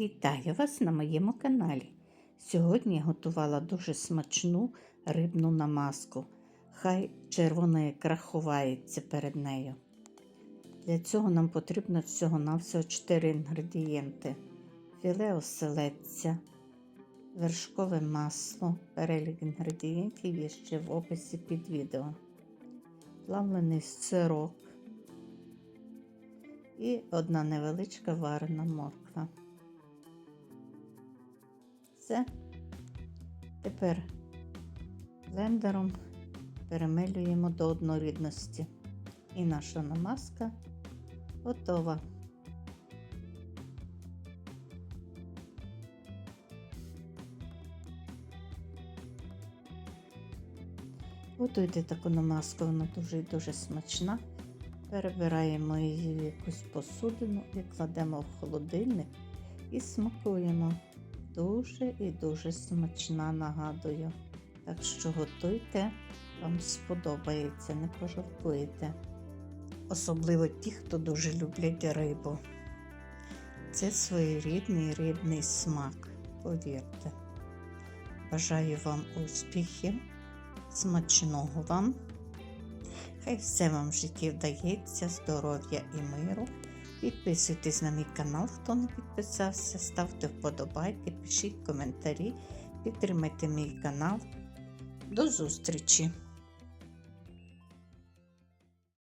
Вітаю вас на моєму каналі. Сьогодні я готувала дуже смачну рибну намазку. Хай червона ікра ховається перед нею. Для цього нам потрібно всього-навсього 4 інгредієнти: філе оселедця, вершкове масло, перелік інгредієнтів є ще в описі під відео, плавлений сирок і одна невеличка варена морква. Все. Тепер блендером перемилюємо до однорідності. І наша намазка готова. Готуйте таку намазку, вона дуже і дуже смачна. Перебираємо її в якусь посудину і кладемо в холодильник і смакуємо. Дуже і дуже смачна, нагадую. Так що готуйте, вам сподобається, не пожалкуєте. Особливо ті, хто дуже люблять рибу. Це своєрідний рибний смак, повірте. Бажаю вам успіхів, смачного вам. Хай все вам в житті вдається, здоров'я і миру. Підписуйтесь на мій канал, хто не підписався, ставте вподобайки, пишіть коментарі, підтримайте мій канал. До зустрічі!